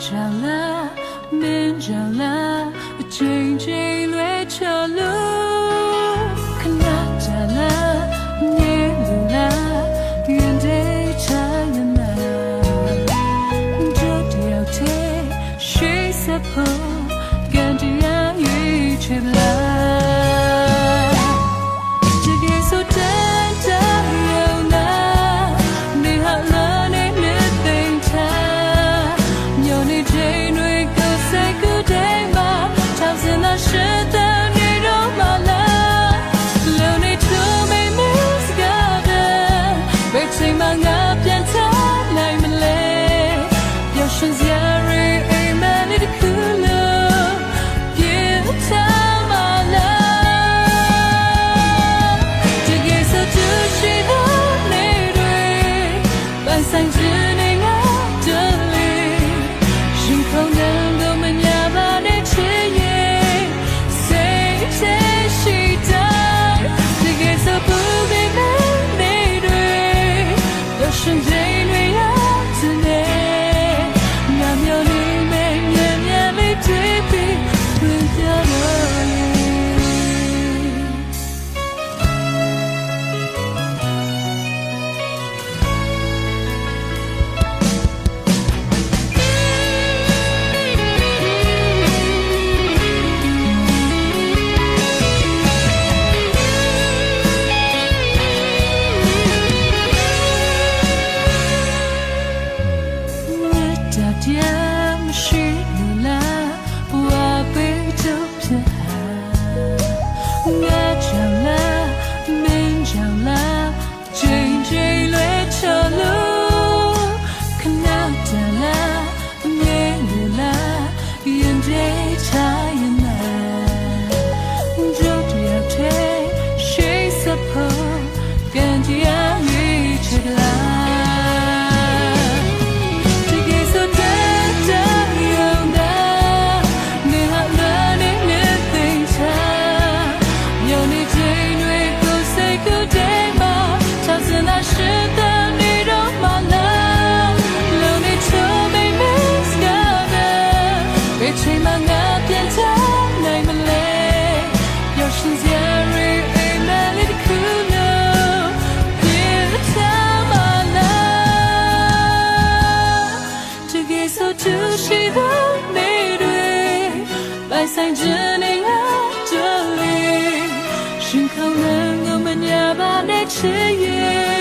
长了，年长了，渐渐累着路，看那家了，年路了，眼泪擦了嘛，这条街谁撒泼，感觉要遇见了。爱ဆိုင်ခြင်းနဲ့ငါကြွေရှင်ခေါင်းငါမညာပါနဲ့ချေရဲ့